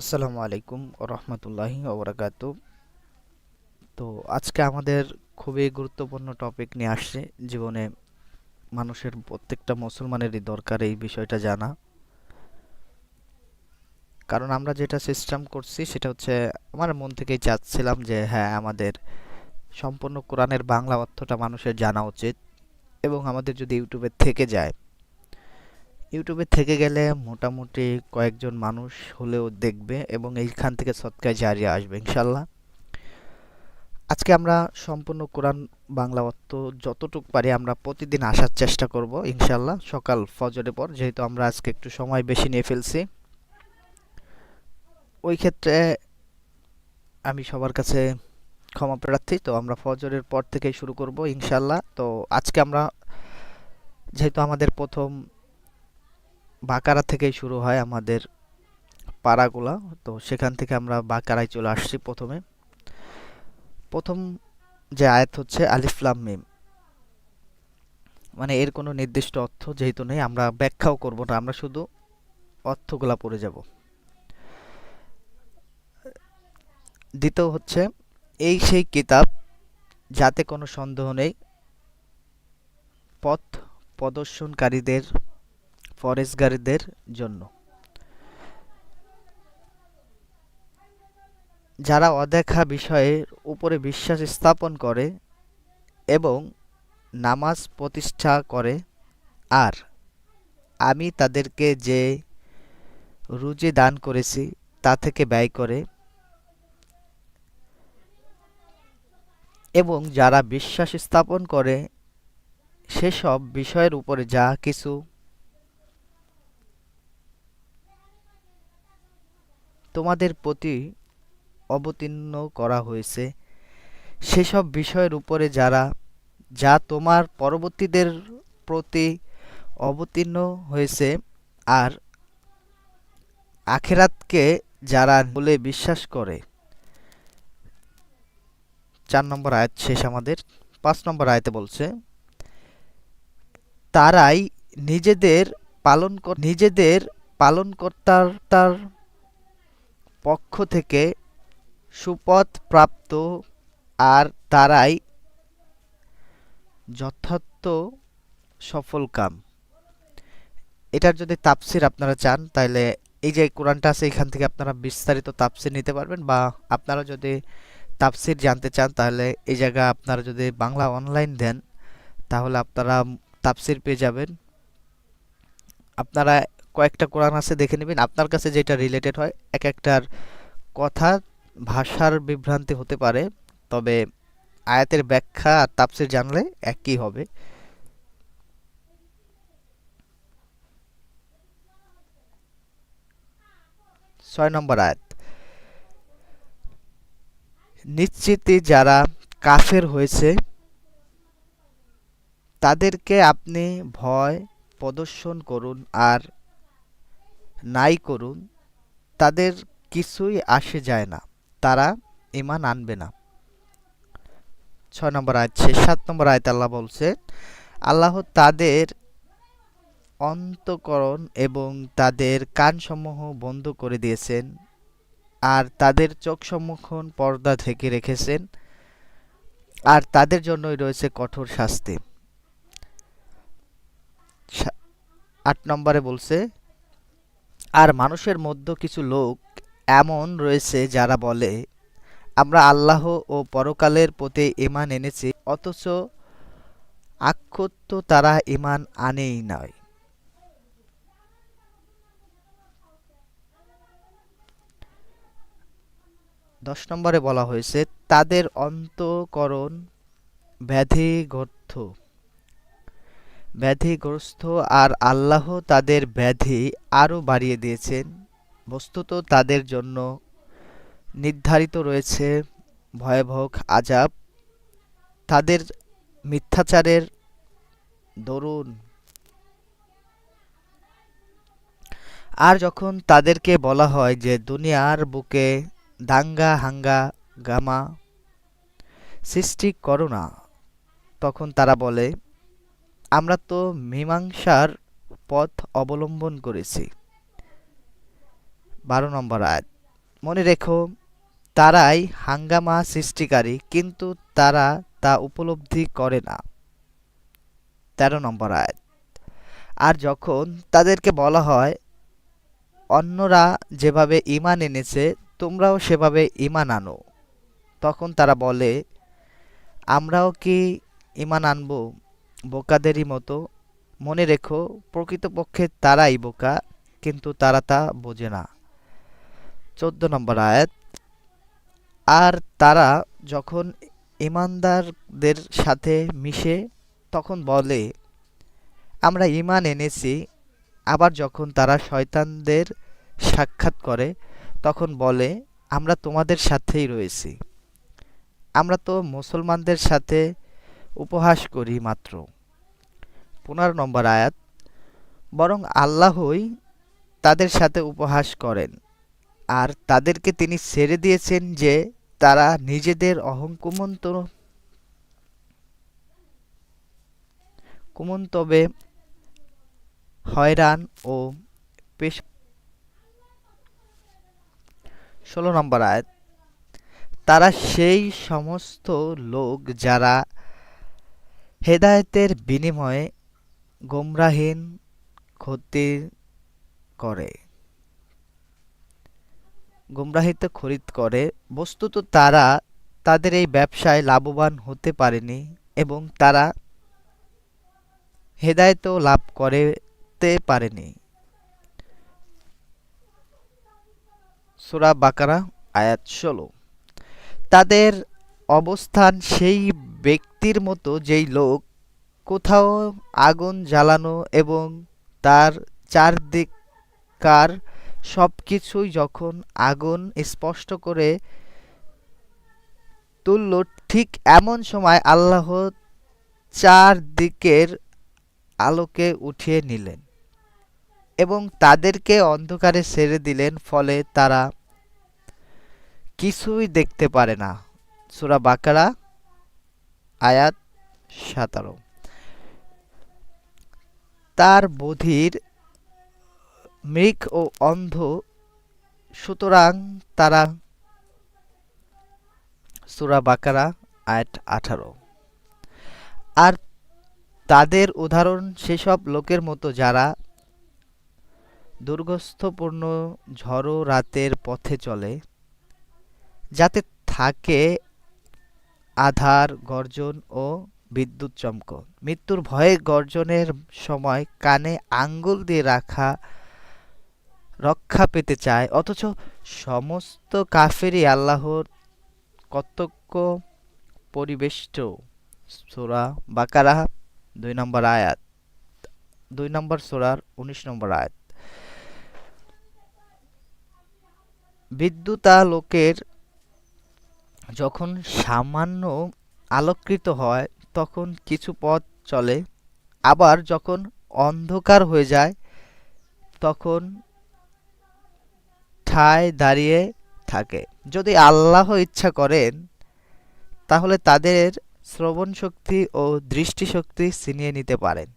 আসসালামু আলাইকুম রহমতুল্লাহি ওবরাকাত। তো আজকে আমাদের খুবই গুরুত্বপূর্ণ টপিক নিয়ে আসছে, জীবনে মানুষের প্রত্যেকটা মুসলমানেরই দরকার এই বিষয়টা জানা। কারণ আমরা যেটা সিস্টেম করছি সেটা হচ্ছে, আমার মন থেকেই চাচ্ছিলাম যে হ্যাঁ আমাদের সম্পূর্ণ কোরআনের বাংলা অর্থটা মানুষের জানা উচিত এবং আমাদের যদি ইউটিউবে থেকে যায় ইউটিউবে থেকে গেলে মোটামুটি কয়েকজন মানুষ হলেও দেখবে এবং এইখান থেকে সৎকায় জারিয়ে আসবে, ইনশাল্লাহ। আজকে আমরা সম্পূর্ণ কোরআন বাংলা অর্থ যতটুকু পারি আমরা প্রতিদিন আসার চেষ্টা করব, ইনশাল্লাহ, সকাল ফজরের পর, যেহেতু আমরা আজকে একটু সময় বেশি নিয়ে ফেলছি। ওই ক্ষেত্রে আমি সবার কাছে ক্ষমা প্রার্থী, তো আমরা ফজরের পর থেকেই শুরু করব, ইনশাল্লাহ। তো আজকে আমরা, যেহেতু আমাদের প্রথম বাকারা থেকেই শুরু হয় আমাদের পাড়াগুলা। তো সেখান থেকে আমরা বাকারায় চলে আসছি প্রথমে। প্রথম যে আয়াত হচ্ছে আলিফলাম মিম। মানে এর কোনো নির্দিষ্ট অর্থ যেহেতু নেই, আমরা ব্যাখ্যাও করব না, আমরা শুধু অর্থগুলা পড়ে যাব। দ্বিতীয় হচ্ছে, এই সেই কিতাব যাতে কোনো সন্দেহ নেই, পথ প্রদর্শনকারীদের ফরেস্টগারীদের জন্য। যারা অদেখা বিষয়ের উপরে বিশ্বাস স্থাপন করে এবং নামাজ প্রতিষ্ঠা করে, আর আমি তাদেরকে যে রুজি দান করেছি তা থেকে ব্যয় করে এবং যারা বিশ্বাস স্থাপন করে, সেসব বিষয়ের উপরে যা কিছু তোমাদের প্রতি অবতীর্ণ করা হয়েছে। সেসব বিষয়ের উপরে যারা, যা তোমার পরবর্তীদের প্রতি অবতীর্ণ হয়েছে আর আখেরাতকে যারা বলে বিশ্বাস করে। চার নম্বর আয়াত শেষ আমাদের। পাঁচ নম্বর আয়াতে বলছে, তারাই নিজেদের পালন নিজেদের পালনকর্তার, তার পক্ষ থেকে সুপথ প্রাপ্ত আর তারাই যথার্থ সফলকাম এটার যদি তাপসির আপনারা চান তাহলে এই যে কোরআনটা আছে, এখান থেকে আপনারা বিস্তারিত তাপসির নিতে পারবেন বা আপনারা যদি তাপসির জানতে চান, তাহলে এই জায়গা আপনারা যদি বাংলা অনলাইন দেন, তাহলে আপনারা তাপসির পেয়ে যাবেন। আপনারা কয়েকটা কোরআন আছে, দেখে নেবেন। আপনার কাছে যেটা রিলেটেড হয় এক একটার কথা ভাষার বিভ্রান্তি হতে পারে, তবে আয়াতের ব্যাখ্যা আর তাপসির জানলে একই হবে। ছয় নম্বর আয়াত। নিশ্চিতই যারা কাফের হয়েছে, তাদেরকে আপনি ভয় প্রদর্শন করুন আর নাই করুন, তাদের কিছুই আসে যায় না, তারা ইমান আনবে না। ছয় নম্বর আয়াত সাত নম্বর আয়ত আল্লাহ বলছে, আল্লাহ তাদের অন্তকরণ এবং তাদের কানসমূহ বন্ধ করে দিয়েছেন আর তাদের চোখ সম্মুখন পর্দা থেকে রেখেছেন আর তাদের জন্যই রয়েছে কঠোর শাস্তি। আট নম্বরে বলছে আর মানুষের মধ্য কিছু লোক এমন রয়েছে যারা বলে, আমরা আল্লাহ ও পরকালের প্রতি ইমান এনেছি, অথচ আক্ষত্য তারা ইমান আনেই নয় দশ নম্বরে বলা হয়েছে, তাদের অন্তকরণ ব্যাধিগ্রস্ত ব্যাধিগ্রস্ত আর আল্লাহ তাদের ব্যাধি আরও বাড়িয়ে দিয়েছেন। বস্তুত তাদের জন্য নির্ধারিত রয়েছে ভয়াবহ আজাব তাদের মিথ্যাচারের দরুন। আর যখন তাদেরকে বলা হয় যে দুনিয়ার বুকে দাঙ্গা হাঙ্গা গামা সৃষ্টি করো না, তখন তারা বলে আমরা তো মীমাংসার পথ অবলম্বন করেছি। বারো নম্বর আয়াত। মনে রেখো, তারাই হাঙ্গামা সৃষ্টিকারী, কিন্তু তারা তা উপলব্ধি করে না। তেরো নম্বর আয়াত। আর যখন তাদেরকে বলা হয়, অন্যরা যেভাবে ইমান এনেছে, তোমরাও সেভাবে ইমান আনো। তখন তারা বলে, আমরাও কি ইমান আনব? বোকাদেরই মতো। মনে রেখো, প্রকৃতপক্ষে তারাই বোকা, কিন্তু তারা তা বোঝে না। চোদ্দ নম্বর আয়াত, আর তারা যখন ইমানদারদের সাথে মিশে, তখন বলে, আমরা ঈমান এনেছি, আবার যখন তারা শয়তানদের সাক্ষাৎ করে, তখন বলে, আমরা তোমাদের সাথেই রয়েছি। আমরা তো মুসলমানদের সাথে উপহাস করি মাত্র। পনেরো নম্বর আয়াত, বরং আল্লাহই তাদের সাথে উপহাস করেন। আর তাদেরকে তিনি ছেড়ে দিয়েছেন যে তারা নিজেদের অহংকুমন্ত কুমন্তবে হয়রান ও পেশ ষোলো নম্বর আয়াত, তারা সেই সমস্ত লোক যারা হেদায়েতের বিনিময়ে গোমরাহীন ক্ষতি করে। গুমরাহিতে খরিদ করে। বস্তুত তারা তাদের এই ব্যবসায় লাভবান হতে পারেনি এবং তারা হেদায়তও লাভ করতে পারেনি। সুরা বাকারা, আয়াত ষোলো। তাদের অবস্থান সেই ব্যক্তির মতো যেই লোক কোথাও আগুন জ্বালানো এবং তার চারদিককার সব কিছুই যখন আগুন স্পষ্ট করে তুলল, ঠিক এমন সময় আল্লাহ চারদিকের আলোকে উঠিয়ে নিলেন এবং তাদেরকে অন্ধকারে ছেড়ে দিলেন, ফলে তারা কিছুই দেখতে পারে না। সুরা বাকারা, আয়াত সাতারো। তার বধির মৃগ ও অন্ধ, সুতরাং তারা সুরা বাকারা, আয়াত আঠারো। আর তাদের উদাহরণ সেসব লোকের মতো যারা দুর্গস্থপূর্ণ ঝড়ো রাতের পথে চলে, যাতে থাকে আধার, গর্জন ও বিদ্যুৎ চমক। মৃত্যুর ভয়ে গর্জনের সময় কানে আঙ্গুল দিয়ে রাখা রক্ষা পেতে চায়, অথচ সমস্ত কাফেরই আল্লাহর কর্তব্য পরিবেষ্ট। সোরা বাকারা, দুই নম্বর আয়াত, দুই নম্বর সোরার উনিশ নম্বর আয়াত। বিদ্যুতা লোকের যখন সামান্য আলোকৃত হয় তখন কিছু পথ চলে। আবার যখন অন্ধকার হয়ে যায়, তখন ঠায় দাঁড়িয়ে থাকে। যদি আল্লাহ ইচ্ছা করেন, তাহলে তাদের শ্রবণ শক্তি ও দৃষ্টিশক্তি ছিনিয়ে নিতে পারেন।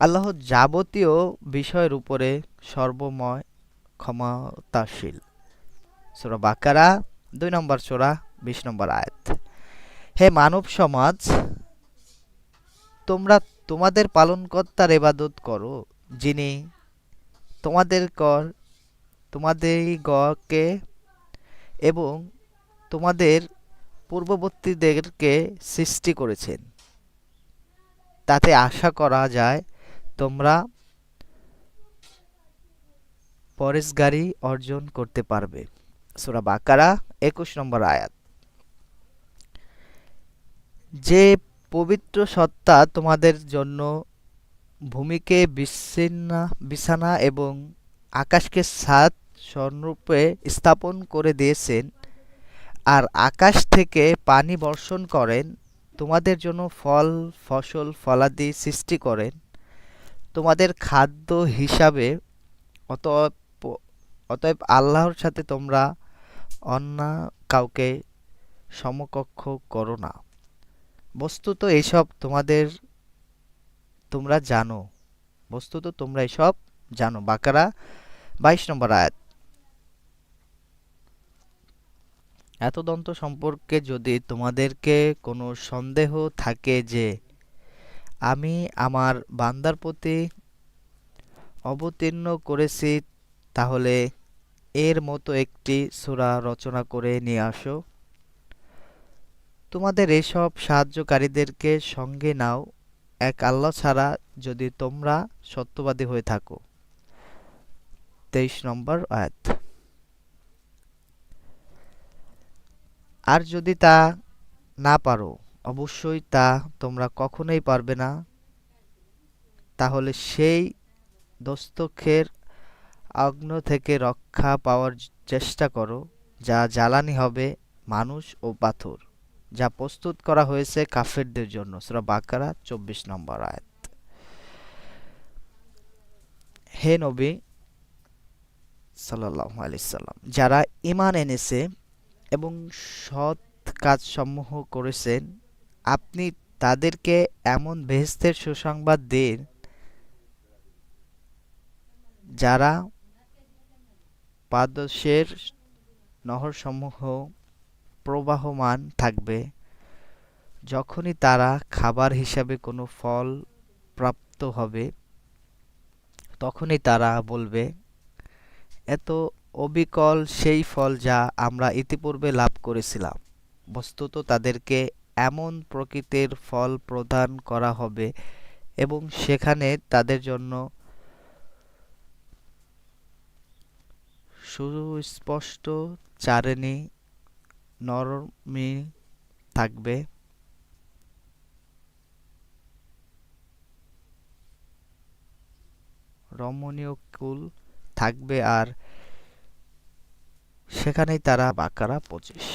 আল্লাহ যাবতীয় বিষয়ের উপরে সর্বময় ক্ষমতাশীল। সোরা বাকারা, দুই নম্বর সোরা, বিশ নম্বর আয়াত। হে মানব সমাজ, তোমরা তোমাদের পালনকর্তার এবাদত করো, যিনি তোমাদের কর, তোমাদের গকে এবং তোমাদের পূর্ববর্তীদেরকে সৃষ্টি করেছেন। তাতে আশা করা যায়, তোমরা পরেশগারি অর্জন করতে পারবে। সুরা বাকারা, একুশ নম্বর আয়াত। যে পবিত্র সত্তা তোমাদের জন্য ভূমিকে বিচ্ছিন্ন, বিছানা এবং আকাশকে সাত স্বর্ণরূপে স্থাপন করে দিয়েছেন আর আকাশ থেকে পানি বর্ষণ করেন, তোমাদের জন্য ফল, ফসল, ফলাদি সৃষ্টি করেন। তোমাদের খাদ্য হিসাবে অতএব অতএব আল্লাহর সাথে তোমরা অন্য কাউকে সমকক্ষ করো না। বস্তুত এইসব তোমাদের, তোমরা জানো। বস্তুত তোমরা এসব জানো। বাকারা বাইশ নম্বর আয়াত। এত দন্ত সম্পর্কে যদি তোমাদেরকে কোনো সন্দেহ থাকে যে আমি আমার বান্দার প্রতি অবতীর্ণ করেছি, তাহলে এর মতো একটি সূরা রচনা করে নিয়ে আসো। তোমাদের এসব সাহায্যকারীদেরকে সঙ্গে নাও। এক আল্লাহ ছাড়া যদি তোমরা সত্যবাদী হয়ে থাকো। তেইশ নম্বর আয়াত। আর যদি তা না পারো, অবশ্যই তা তোমরা কখনোই পারবে না। তাহলে সেই দস্তক্ষের আগ্ন থেকে রক্ষা পাওয়ার চেষ্টা করো, যা জ্বালানি হবে মানুষ ও পাথর। যা প্রস্তুত করা হয়েছে কাফেরদের জন্য। সূরা বাকারা, চব্বিশ নম্বর আয়াত। হে নবী সাল্লাম, যারা ইমান এনেছে এবং সৎ কাজসমূহ করেছেন, আপনি তাদেরকে এমন বেহেশতের সুসংবাদ দিন যারা পাদদেশের নহরসমূহ প্রবাহমান থাকবে যখনই তারা খাবার হিসাবে কোনো ফল প্রাপ্ত হবে, তখনই তারা বলবে, এত অবিকল সেই ফল যা আমরা ইতিপূর্বে লাভ করেছিলাম। বস্তুত তাদেরকে এমন প্রকৃতির ফল প্রদান করা হবে এবং সেখানে তাদের জন্য সুস্পষ্ট চারেনি নরমি থাকবে। রমণীয় কুল থাকবে আর সেখানেই তারা বাকারা পঁচিশ।